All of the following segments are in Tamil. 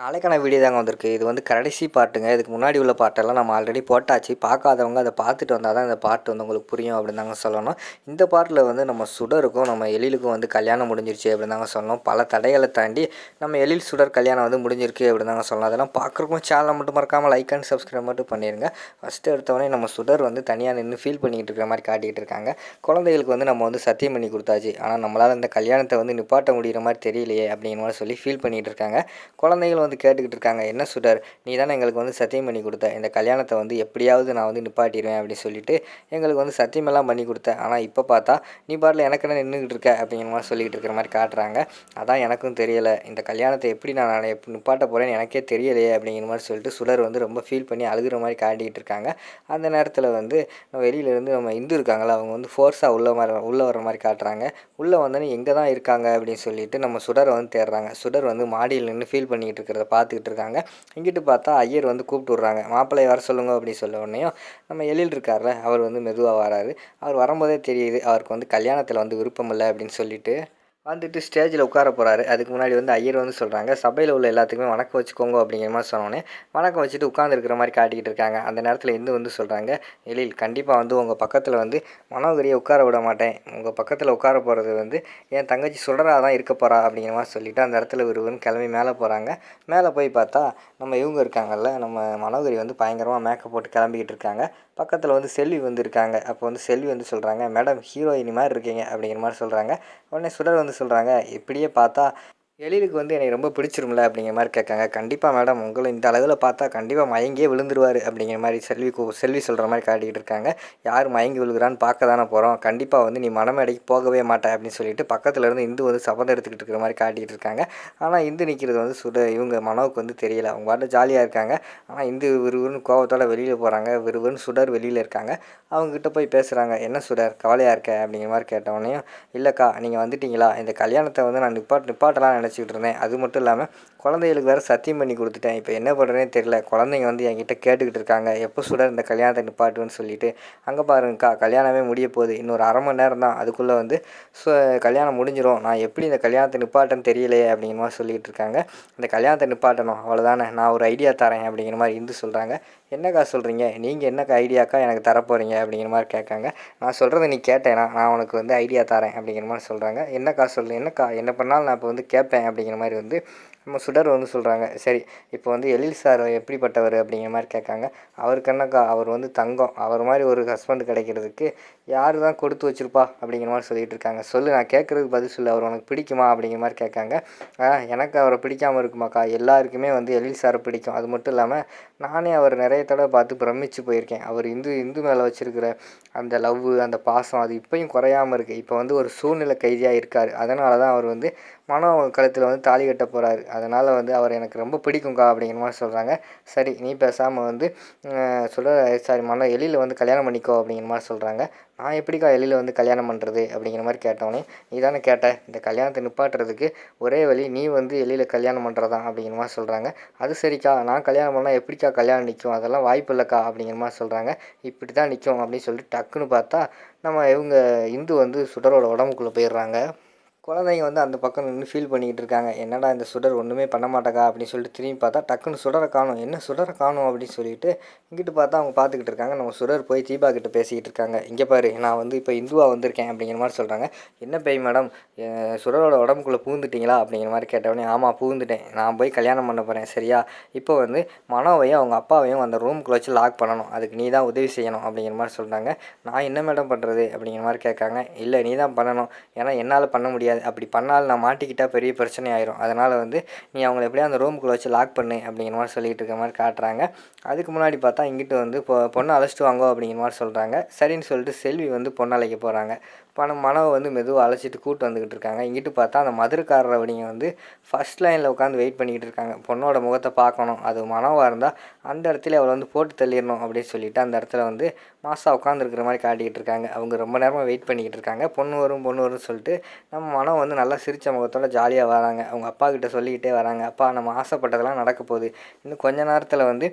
நாளைக்கான வீடியோ தாங்க வந்திருக்கு. இது வந்து கடைசி பாட்டுங்க. இதுக்கு முன்னாடி உள்ள பாட்டெல்லாம் நம்ம ஆல்ரெடி போட்டாச்சு. பார்க்காதவங்க அதை பார்த்துட்டு வந்தால் தான் இந்த பாட்டு வந்து உங்களுக்கு புரியும் அப்படின்னு தாங்க சொல்லணும். இந்த பாட்டில் வந்து நம்ம சுடருக்கும் நம்ம எழிலுக்கும் வந்து கல்யாணம் முடிஞ்சிருச்சு அப்படின்னு தாங்க சொல்லணும். பல தடைகளை தாண்டி நம்ம எழில் சுடர் கல்யாணம் வந்து முடிஞ்சிருக்கு அப்படின்னு தாங்க சொல்லணும். அதெல்லாம் பார்க்குறக்கும் சேனலை மட்டும் மறக்காமல் லைக் அண்ட் சப்ஸ்கிரைப் மட்டும் பண்ணிடுங்க ஃபஸ்ட்டு எடுத்தவொடனே நம்ம சுடர் வந்து தனியாக நின்று ஃபீல் பண்ணிக்கிட்டு இருக்கிற மாதிரி காட்டிகிட்டு இருக்காங்க. குழந்தைகளுக்கு வந்து நம்ம வந்து சத்தியம் பண்ணி கொடுத்தாச்சு. ஆனால் நம்மளால் இந்த கல்யாணத்தை வந்து நிப்பாட்ட முடிகிற மாதிரி தெரியலையே அப்படிங்கிற மாதிரி சொல்லி ஃபீல் பண்ணிகிட்டு இருக்காங்க. குழந்தைகள் வந்து கேட்டுக்கிட்டு இருக்காங்க என்ன சுடர் நீ தானே எங்களுக்கு வந்து சத்தியம் பண்ணி கொடுத்த. இந்த கல்யாணத்தை வந்து எப்படியாவது நான் வந்து நிப்பாட்டிடுவேன் அப்படின்னு சொல்லிட்டு எங்களுக்கு வந்து சத்தியமெல்லாம் பண்ணி கொடுத்த. ஆனால் இப்போ பார்த்தா நீ பாட்டில் எனக்கு என்ன நின்றுக்கிட்டு இருக்க? அப்படிங்கிற மாதிரி சொல்லிக்கிட்டு இருக்கிற மாதிரி காட்டுறாங்க. அதான் எனக்கும் தெரியலை. இந்த கல்யாணத்தை எப்படி நான் நான் எப்படி நிப்பாட்ட போகிறேன்னு எனக்கே தெரியலையே அப்படிங்கிற மாதிரி சொல்லிட்டு சுடர் வந்து ரொம்ப ஃபீல் பண்ணி அழுகிற மாதிரி காட்டிகிட்டு இருக்காங்க. அந்த நேரத்தில் வந்து நம்ம வெளியிலேருந்து நம்ம இந்து இருக்காங்களா அவங்க வந்து ஃபோர்ஸாக உள்ள மாதிரி உள்ளே வர மாதிரி காட்டுறாங்க. உள்ளே வந்தோன்னே எங்கே தான் இருக்காங்க? அப்படின்னு சொல்லிட்டு நம்ம சுடரை வந்து தேடுறாங்க. சுடர் வந்து மாடியில் நின்று ஃபீல் பண்ணிக்கிட்டு இருக்கிறத பார்த்துக்கிட்டு இருக்காங்க. இங்கிட்டு பார்த்தா ஐயர் வந்து கூப்பிட்டு விட்றாங்க. மாப்பிள்ளையை வர சொல்லுங்க அப்படின்னு சொல்ல உடனேயும் நம்ம எழில் இருக்கார்ல அவர் வந்து மெதுவாக வராரு. அவர் வரும்போதே தெரியுது அவருக்கு வந்து கல்யாணத்தில் வந்து விருப்பம் இல்லை அப்படின்னு சொல்லிட்டு வந்துட்டு ஸ்டேஜில் உட்கார போகிறாரு அதுக்கு முன்னாடி வந்து ஐயர் வந்து சொல்கிறாங்க சபையில் உள்ள எல்லாத்துக்குமே வணக்கம் வச்சுக்கோங்க அப்படிங்கிற மாதிரி சொன்னோன்னே வணக்கம் வச்சுட்டு உட்காந்துருக்கிற மாதிரி காட்டிக்கிட்டு இருக்காங்க. அந்த நேரத்தில் இந்து வந்து சொல்கிறாங்க எழில் கண்டிப்பாக வந்து உங்கள் பக்கத்தில் வந்து மனோகரியை உட்கார விட மாட்டேன். உங்கள் பக்கத்தில் உட்கார போகிறது வந்து என் தங்கச்சி சுடராக தான் இருக்க போகிறா அப்படிங்கிற மாதிரி சொல்லிவிட்டு அந்த இடத்துல விறுவிறுன்னு கிளம்பி மேலே போகிறாங்க மேலே போய் பார்த்தா நம்ம இவங்க இருக்காங்கல்ல நம்ம மனோகரி வந்து பயங்கரமாக மேக்கப் போட்டு கிளம்பிக்கிட்டு இருக்காங்க. பக்கத்தில் வந்து செல்வி வந்து இருக்காங்க. அப்போ வந்து செல்வி வந்து சொல்கிறாங்க மேடம் ஹீரோயினி மாதிரி இருக்கீங்க அப்படிங்கிற மாதிரி சொல்கிறாங்க உடனே சுடர் வந்து சொல்கிறாங்க இப்படியே பார்த்தா எழிலுக்கு வந்து என்னை ரொம்ப பிடிச்சிரும்ல அப்படிங்கிற மாதிரி கேட்காங்க. கண்டிப்பாக மேடம் உங்களை இந்த அளவில் பார்த்தா கண்டிப்பாக மயங்கியே விழுந்துருவார் அப்படிங்கிற மாதிரி செல்வி செல்வி சொல்கிற மாதிரி காட்டிக்கிட்டு இருக்காங்க. யார் மயங்கி விழுகிறான்னு பார்க்க தானே போகிறோம் கண்டிப்பாக வந்து நீ மனமேடைக்கு போகவே மாட்டேன் அப்படின்னு சொல்லிட்டு பக்கத்தில் இருந்து இந்து வந்து சபதம் எடுத்துக்கிட்டு இருக்கிற மாதிரி காட்டிக்கிட்டு இருக்காங்க. ஆனால் இந்து நிற்கிறது வந்து சுட இவங்க மனோவுக்கு வந்து தெரியல. அவங்க பாட்டு ஜாலியாக இருக்காங்க. ஆனால் இந்து விறுவிறுன்னு கோவத்தோடு வெளியில் போகிறாங்க விறுவிறுன்னு சுடர் வெளியில் இருக்காங்க. அவங்ககிட்ட போய் பேசுகிறாங்க என்ன சுடர்? கவலையாக இருக்க? அப்படிங்கிற மாதிரி கேட்டவொடனே இல்லைக்கா நீங்கள் வந்துட்டீங்களா? இந்த கல்யாணத்தை வந்து நான் நிப்பாட் நிப்பாட்டலாம் நினச்சிக்கிட்டு இருந்தேன் அது மட்டும் இல்லாமல் குழந்தைகளுக்கு வேறு சத்தியம் பண்ணி கொடுத்துட்டேன். இப்போ என்ன பண்ணுறேன்னு தெரியல. குழந்தைங்க வந்து என்கிட்ட கேட்டுக்கிட்டு இருக்காங்க. எப்போ சுடர் இந்த கல்யாணத்தை நிப்பாட்டுன்னு சொல்லிட்டு. அங்கே பாருங்கக்கா கல்யாணமே முடிய போகுது. இன்னொரு அரை மணி நேரம் தான். அதுக்குள்ளே வந்து ஸோ கல்யாணம் முடிஞ்சிடும் நான் எப்படி இந்த கல்யாணத்தை நிப்பாட்டன்னு தெரியலையே அப்படிங்கிற மாதிரி சொல்லிகிட்டு இருக்காங்க. இந்த கல்யாணத்தை நிப்பாட்டணும். அவ்வளோதானே நான் ஒரு ஐடியா தரேன் அப்படிங்கிற மாதிரி இந்து சொல்கிறாங்க என்னக்கா சொல்கிறீங்க நீங்கள் என்னக்கா ஐடியாக்கா எனக்கு தரப்போகிறீங்க அப்படிங்கிற மாதிரி கேட்காங்க. நான் சொல்கிறத நீ கேட்டேனா நான் உனக்கு வந்து ஐடியா தரேன் அப்படிங்கிற மாதிரி சொல்கிறாங்க என்னக்கா சொல்லு என்னக்கா என்ன பண்ணாலும் நான் இப்போ வந்து கேட்பேன் அப்படிங்கிற மாதிரி வந்து நம்ம சுடர் வந்து சொல்கிறாங்க சரி இப்போ வந்து எழில் சார் எப்படிப்பட்டவர் அப்படிங்கிற மாதிரி கேட்காங்க. அவருக்கு என்னக்கா அவர் வந்து தங்கம் அவர் மாதிரி ஒரு ஹஸ்பண்ட் கிடைக்கிறதுக்கு யார் தான் கொடுத்து வச்சிருப்பா அப்படிங்கிற மாதிரி சொல்லிகிட்டு இருக்காங்க. சொல்லு நான் கேட்குறதுக்கு பதில் சொல்லு அவர் உனக்கு பிடிக்குமா அப்படிங்கிற மாதிரி கேட்காங்க. எனக்கு அவரை பிடிக்காமல் இருக்குமாக்கா எல்லாருக்குமே வந்து எழில் சாரை பிடிக்கும். அது மட்டும் இல்லாமல் நானே அவர் நிறைய தடவை பார்த்து பிரமிச்சு போயிருக்கேன். அவர் இந்து இந்து மேலே வச்சுருக்கிற அந்த லவ் அந்த பாசம் அது இப்போயும் குறையாமல் இருக்குது இப்போ வந்து ஒரு சூழ்நிலை கைதியாக இருக்கார். அதனால தான் அவர் வந்து மனோ கழுத்தில் வந்து தாலி கட்ட போகிறாரு அதனால் வந்து அவர் எனக்கு ரொம்ப பிடிக்கும்க்கா அப்படிங்கிற மாதிரி சொல்கிறாங்க சரி நீ பேசாமல் வந்து சொல்ல சாரி மன எழில வந்து கல்யாணம் பண்ணிக்கோ அப்படிங்கிற மாதிரி சொல்கிறாங்க நான் எப்படிக்கா எழில வந்து கல்யாணம் பண்ணுறது அப்படிங்கிற மாதிரி கேட்டோன்னே நீ தானே கேட்ட இந்த கல்யாணத்தை நிப்பாட்டுறதுக்கு ஒரே வழி நீ வந்து எழில கல்யாணம் பண்ணுறதா அப்படிங்கிற மாதிரி சொல்கிறாங்க அது சரிக்கா நான் கல்யாணம் பண்ணால் எப்படிக்கா கல்யாணம் நிற்கும் அதெல்லாம் வாய்ப்பு இல்லைக்கா அப்படிங்கிற மாதிரி சொல்கிறாங்க இப்படி தான் நிற்கும் அப்படின்னு சொல்லிட்டு டக்குன்னு பார்த்தா நம்ம இவங்க இந்து வந்து சுடரோட உடம்புக்குள்ளே போயிடுறாங்க. குழந்தைங்க வந்து அந்த பக்கம் நின்று ஃபீல் பண்ணிக்கிட்டு இருக்காங்க. என்னடா இந்த சுடர் ஒன்றுமே பண்ண மாட்டேக்கா அப்படின்னு சொல்லிட்டு திரும்பி பார்த்தா டக்குன்னு சுடரை காணும். என்ன சுடரை காணும் அப்படின்னு சொல்லிட்டு இங்கிட்டு பார்த்தா அவங்க பார்த்துக்கிட்டு இருக்காங்க. நம்ம சுடர் போய் தீபா கிட்ட பேசிக்கிட்டு இருக்காங்க. இங்கே பாரு நான் வந்து இப்போ இந்துவாக வந்திருக்கேன் அப்படிங்கிற மாதிரி சொல்கிறாங்க என்ன பேய் மேடம்? சுடரோட உடம்புக்குள்ளே பூந்துட்டிங்களா அப்படிங்கிற மாதிரி கேட்டவொடனே ஆமாம் பூந்துட்டேன். நான் போய் கல்யாணம் பண்ண போகிறேன் சரியா? இப்போ வந்து மனோவையும் அவங்க அப்பாவையும் அந்த ரூமுக்குள்ளே வச்சு லாக் பண்ணணும். அதுக்கு நீ தான் உதவி செய்யணும் அப்படிங்கிற மாதிரி சொல்கிறாங்க நான் என்ன மேடம் பண்ணுறது அப்படிங்கிற மாதிரி கேட்காங்க இல்லை நீ தான் பண்ணணும். ஏன்னா என்னால் பண்ண முடியாது. முடியாது அப்படி பண்ணால் நான் மாட்டிக்கிட்டால் பெரிய பிரச்சனை ஆயிரும். அதனால் வந்து நீ அவங்கள எப்படியா அந்த ரூமுக்குள்ளே வச்சு லாக் பண்ணு அப்படிங்கிற மாதிரி சொல்லிகிட்டு இருக்க மாதிரி காட்டுறாங்க. அதுக்கு முன்னாடி பார்த்தா இங்கிட்டு வந்து பொ பொண்ணை அழைச்சிட்டு வாங்கோ அப்படிங்கிற மாதிரி சொல்கிறாங்க சரின்னு சொல்லிட்டு செல்வி வந்து பொண்ணு அழைக்க போகிறாங்க பணம் மனவை வந்து மெதுவாக அழைச்சிட்டு கூட்டு வந்துக்கிட்டு இருக்காங்க. இங்கிட்டு பார்த்தா அந்த மதுரக்காரர் அப்படிங்க வந்து ஃபஸ்ட் லைனில் உட்காந்து வெயிட் பண்ணிக்கிட்டு இருக்காங்க. பொண்ணோட முகத்தை பார்க்கணும். அது மனவாக இருந்தால் அந்த இடத்துல அவளை வந்து போட்டு தள்ளிடணும் அப்படின்னு சொல்லிட்டு அந்த இடத்துல வந்து மாசா உட்காந்துருக்கிற மாதிரி காட்டிக்கிட்டு இருக்காங்க. அவங்க ரொம்ப நேரமாக வெயிட் பண்ணிக்கிட்டு இருக்காங்க. பொண்ணு வரும் பொண்ணு வரும்னு சொல்லிட்டு நம்ம மனம் வந்து நல்லா சிரித்த முகத்தோட ஜாலியாக வராங்க. அவங்க அப்பா கிட்ட சொல்லிக்கிட்டே வராங்க. அப்பா நம்ம ஆசைப்பட்டதெல்லாம் நடக்க போகுது. இன்னும் கொஞ்ச நேரத்தில் வந்து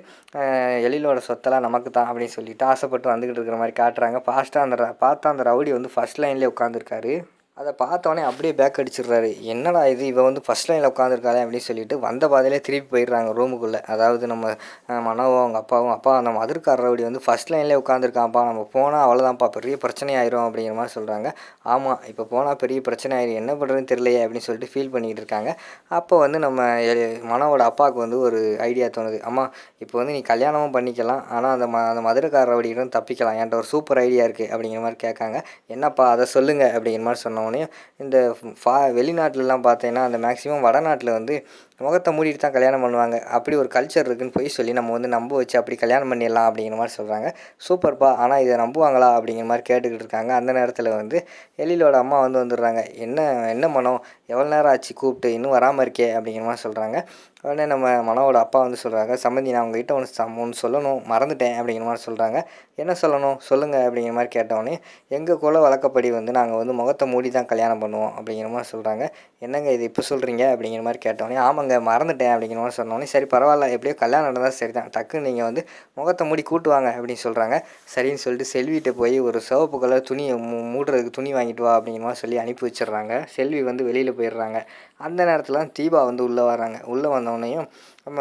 எழிலோட சொத்தெல்லாம் நமக்கு தான் அப்படின்னு சொல்லிட்டு ஆசைப்பட்டு வந்துக்கிட்டு இருக்கிற மாதிரி காட்டுறாங்க. ஃபாஸ்ட்டாக அந்த பார்த்தா அந்த ரவுடி வந்து ஃபஸ்ட் லைன்லேயே உட்காந்துருக்காரு அதை பார்த்தோன்னே அப்படியே பேக் அடிச்சிடுறாரு. என்னடா இது இவன் வந்து ஃபஸ்ட் லைனில் உட்காந்துருக்காளே அப்படின்னு சொல்லிட்டு வந்த பாதையிலே திருப்பி போயிடுறாங்க ரூமுக்குள்ளே அதாவது நம்ம அஹ், மனோவும் அவங்க அப்பாவும் அப்பா அந்த மதுர்கார வந்து ஃபஸ்ட் லைன்லேயே உட்காந்துருக்கான்ப்பா நம்ம போனால் அவ்வளோதான்ப்பா பெரிய பிரச்சனை ஆயிரும் அப்படிங்கிற மாதிரி சொல்கிறாங்க ஆமாம் இப்போ போனால் பெரிய பிரச்சனை ஆயிரும் என்ன பண்ணுறதுன்னு தெரியலையே அப்படின்னு சொல்லிட்டு ஃபீல் பண்ணிகிட்டு இருக்காங்க. அப்போ வந்து நம்ம எ- மனோவோட அப்பாவுக்கு வந்து ஒரு ஐடியா தோணுது. அம்மா இப்போ வந்து நீ கல்யாணமும் பண்ணிக்கலாம். ஆனால் அந்த ம அந்த மதுரைக்கார தப்பிக்கலாம். என்கிட்ட ஒரு சூப்பர் ஐடியா இருக்குது அப்படிங்கிற மாதிரி கேட்காங்க. என்னப்பா அதை சொல்லுங்கள் அப்படிங்கிற மாதிரி சொன்னோடனே இந்த ஃபா வெளிநாட்டிலலாம் பார்த்தீங்கன்னா அந்த மேக்ஸிமம் வடநாட்டில் வந்து முகத்தை மூடிட்டு தான் கல்யாணம் பண்ணுவாங்க. அப்படி ஒரு கல்ச்சர் இருக்குன்னு போய் சொல்லி நம்ம வந்து நம்ப வச்சு அப்படி கல்யாணம் பண்ணிடலாம் அப்படிங்கிற மாதிரி சொல்கிறாங்க சூப்பர்ப்பா ஆனால் இதை நம்புவாங்களா அப்படிங்கிற மாதிரி கேட்டுக்கிட்டு இருக்காங்க. அந்த நேரத்தில் வந்து எழிலோட அம்மா வந்து வந்துடுறாங்க. என்ன என்ன மனம் எவ்வளோ நேரம் ஆச்சு கூப்பிட்டு? இன்னும் வராமல் இருக்கே அப்படிங்கிற மாதிரி சொல்கிறாங்க உடனே நம்ம மனோட அப்பா வந்து சொல்கிறாங்க சம்மந்தி நான் உங்ககிட்ட ஒன்று சம் ஒன்று சொல்லணும். மறந்துட்டேன். அப்படிங்கிற மாதிரி சொல்கிறாங்க என்ன சொல்லணும்? சொல்லுங்கள் அப்படிங்கிற மாதிரி கேட்டவொடனே எங்கள் குல வழக்கப்படி வந்து நாங்கள் வந்து முகத்தை மூடி தான் கல்யாணம் பண்ணுவோம். அப்படிங்கிற மாதிரி சொல்கிறாங்க என்னங்க இது? இப்போ சொல்கிறீங்க அப்படிங்கிற மாதிரி கேட்டவொடனே ஆமாங்க மறந்துட்டேன் அப்படிங்கிற மாதிரி சொன்னோடனே சரி பரவாயில்ல எப்படியோ கல்யாணம் நடந்தால் சரி தான் டக்குன்னு நீங்கள் வந்து முகத்தை மூடி கூட்டுவாங்க அப்படின்னு சொல்கிறாங்க சரின்னு சொல்லிட்டு செல்விகிட்ட போய் ஒரு சிவப்பு கலர் துணியை மூ மூடுறதுக்கு துணி வாங்கிட்டு வா அப்படிங்கிற மாதிரி சொல்லி அனுப்பி வச்சிடுறாங்க. செல்வி வந்து வெளியில் போயிடுறாங்க. அந்த நேரத்தில் தான் தீபா வந்து உள்ளே வராங்க உள்ளே வந்தோடனையும் நம்ம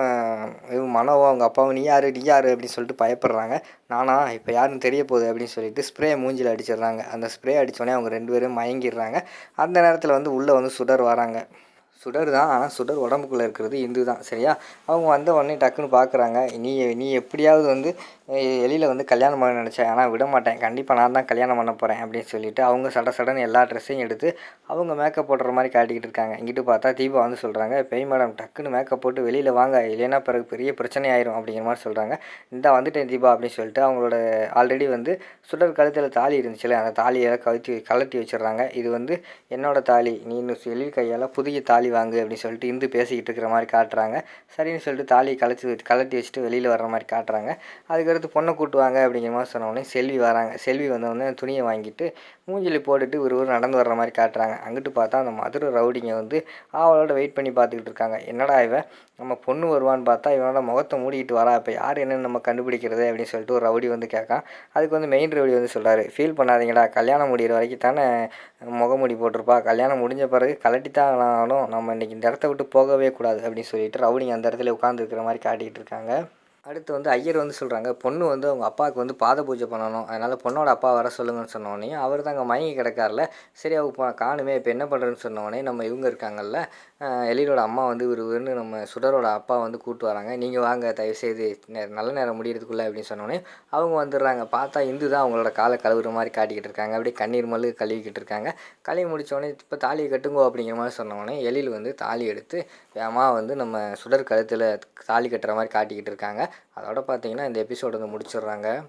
மனோவோ அவங்க அப்பாவும் நீ யார்? நீ யார்? அப்படின்னு சொல்லிட்டு பயப்படுறாங்க. நானா? இப்போ யாருன்னு தெரிய போகுது அப்படின்னு சொல்லிட்டு ஸ்ப்ரே மூஞ்சில் அடிச்சிடுறாங்க. அந்த ஸ்ப்ரே அடித்தோடனே அவங்க ரெண்டு பேரும் மயங்கிடுறாங்க. அந்த நேரத்தில் வந்து உள்ளே வந்து சுடர் வராங்க. சுடர் தான் ஆனால் சுடர் உடம்புக்குள்ளே இருக்கிறது இந்து தான் சரியா? அவங்க வந்த உடனே டக்குன்னு பார்க்குறாங்க நீ நீ எப்படியாவது வந்து எலியில் வந்து கல்யாணம் பண்ண நினச்சேன் ஆனால் விட மாட்டேன் கண்டிப்பாக நான் தான் கல்யாணம் பண்ண போகிறேன் அப்படின்னு சொல்லிட்டு அவங்க சட சடன்னு எல்லா ட்ரெஸ்ஸையும் எடுத்து அவங்க மேக்கப் போடுற மாதிரி காட்டிக்கிட்டு இருக்காங்க. இங்கிட்டு பார்த்தா தீபா வந்து சொல்கிறாங்க பெய் மேடம் டக்குன்னு மேக்கப் போட்டு வெளியில் வாங்க இல்லைன்னா பிறகு பெரிய பிரச்சனை ஆயிரும் அப்படிங்கிற மாதிரி சொல்கிறாங்க இந்த வந்துட்டேன் தீபா அப்படின்னு சொல்லிட்டு அவங்களோட ஆல்ரெடி வந்து சுடர் கழுத்தில் தாலி இருந்துச்சுல அந்த தாலியை கழுத்தி கழட்டி வச்சிடுறாங்க. இது வந்து என்னோடய தாலி நீ இன்னும் எழில் கையால் புதிய தாலி வாங்கு அப்படின்னு சொல்லிட்டு இந்து பேசிக்கிட்டு இருக்கிற மாதிரி காட்டுறாங்க. சரின்னு சொல்லிட்டு தாலியை கழட்டி கழட்டி வச்சுட்டு வெளியில் வர்ற மாதிரி காட்டுறாங்க. அதுக்கடுத்து பொண்ணை கூட்டுவாங்க அப்படிங்கிற மாதிரி சொன்னோடனே செல்வி வராங்க. செல்வி வந்தவொடனே துணியை வாங்கிட்டு மூஞ்சில போட்டுட்டு ஒரு ஒரு நடந்து வர்ற மாதிரி காட்டுறாங்க. அங்கிட்டு பார்த்தா அந்த மதுரை ரவுடிங்க வந்து அவளோட வெயிட் பண்ணி பார்த்துக்கிட்டு இருக்காங்க. என்னடா இவன்? நம்ம பொண்ணு வருவான்னு பார்த்தா இவனோட முகத்தை மூடிக்கிட்டு வரா இப்போ யார் என்னென்னு நம்ம கண்டுபிடிக்கிறது அப்படின்னு சொல்லிட்டு ஒரு ரவுடி வந்து கேட்கான் அதுக்கு வந்து மெயின் ரவுடி வந்து சொல்கிறார் ஃபீல் பண்ணாதீங்கடா கல்யாணம் முடிகிற வரைக்கும் தானே முகமூடி போட்டிருப்பா. கல்யாணம் முடிஞ்ச பிறகு கலட்டி தான் ஆகணும் நம்ம இன்றைக்கி இந்த இடத்த விட்டு போகவே கூடாது அப்படின்னு சொல்லிட்டு ரவுடிங்க அந்த இடத்துல உட்காந்துருக்கிற மாதிரி காட்டிக்கிட்டு இருக்காங்க. அடுத்து வந்து ஐயர் வந்து சொல்கிறாங்க பொண்ணு வந்து அவங்க அப்பாவுக்கு வந்து பாத பூஜை பண்ணணும். அதனால் பொண்ணோட அப்பா வர சொல்லுங்கன்னு சொன்னோடனே அவர் தான் அங்கே மயங்கி கிடக்கார்ல. சரி அவங்க காணுமே இப்போ என்ன பண்ணுறதுன்னு சொன்னோடனே நம்ம இவங்க இருக்காங்கல்ல எலினோட அம்மா வந்து இவர் நம்ம சுடரோட அப்பா வந்து கூப்பிட்டு வராங்க. நீங்கள் வாங்க தயவுசெய்து நே- நல்ல நேரம் முடியறதுக்குள்ளே அப்படின்னு சொன்னோடனே அவங்க வந்துடுறாங்க. பார்த்தா இந்து தான் அவங்களோட காலை கழுவுற மாதிரி காட்டிக்கிட்டு இருக்காங்க. அப்படியே கண்ணீர் மல்லு கழுவிக்கிட்டு இருக்காங்க. கழுவி முடித்தோடனே இப்போ தாலியை கட்டுங்கோ அப்படிங்கிற மாதிரி சொன்னோடனே எழில் வந்து தாலி எடுத்து வேகமாக வந்து நம்ம சுடர் கழுத்தில் தாலி கட்டுற மாதிரி காட்டிக்கிட்டு இருக்காங்க. அதோட பார்த்தீங்கன்னா இந்த எபிசோடு வந்து முடிச்சிடுறாங்க.